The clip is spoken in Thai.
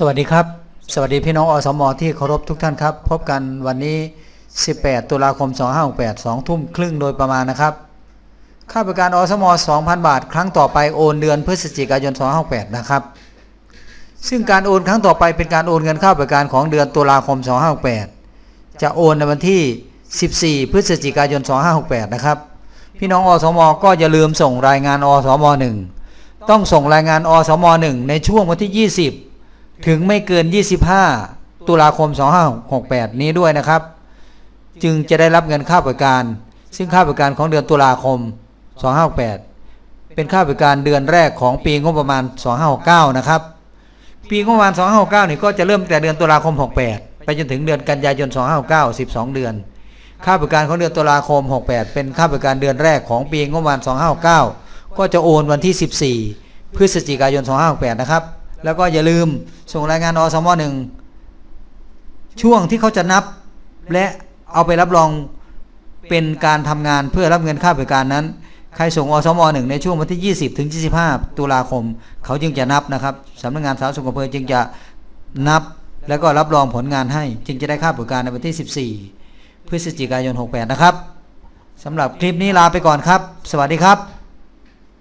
สวัสดีครับ สวัสดีพี่น้องอสมอที่เคารพทุกท่านครับ พบกันวันนี้ 18 ตุลาคม 2568 2 ทุ่มครึ่งโดยประมาณนะครับ ค่าบริการอสมอ2,000 บาท ครั้งต่อไปโอนเดือนพฤศจิกายน 2568 นะครับ ซึ่งการโอนครั้งต่อไปเป็นการโอนเงินค่าบริการของเดือนตุลาคม 2568 จะโอนในวันที่ 14 พฤศจิกายน 2568 นะครับ พี่น้องอสมอก็อย่าลืมส่งรายงานอสม 1 ต้องส่งรายงานอสม 1 ในช่วงวันที่ 20 ถึงไม่เกิน 25 ตุลาคม 2568 นี้ด้วยนะครับ จึงจะได้รับเงินค่าบริการ ซึ่งค่าบริการของเดือนตุลาคม 2568 เป็นค่าบริการเดือนแรกของปีงบประมาณ 2569 นะครับ ปีงบประมาณ 2569 นี่ก็จะเริ่มแต่เดือนตุลาคม 68 ไปจนถึงเดือนกันยายน 2569 12 เดือน ค่าบริการของเดือนตุลาคม 68 เป็นค่าบริการเดือนแรกของปีงบประมาณ 2569 ก็จะโอนวันที่ 14 พฤศจิกายน 2568 นะครับ แล้วก็อย่าลืมส่งรายงานอสม1ช่วงที่เขาจะนับและเอาไปรับรองเป็นการทำงานเพื่อรับเงินค่าบริการนั้น ใครส่งอสม1ในช่วงวันที่ 20 ถึง 25 ตุลาคม เขาจึงจะนับนะครับสำนักงานสาธารณสุขอำเภอจึงจะนับแล้วก็รับรองผลงานให้ จึงจะได้ค่าบริการในวันที่ 14 พฤศจิกายน 68 นะครับสำหรับคลิปนี้ลาไปก่อนครับ สวัสดีครับ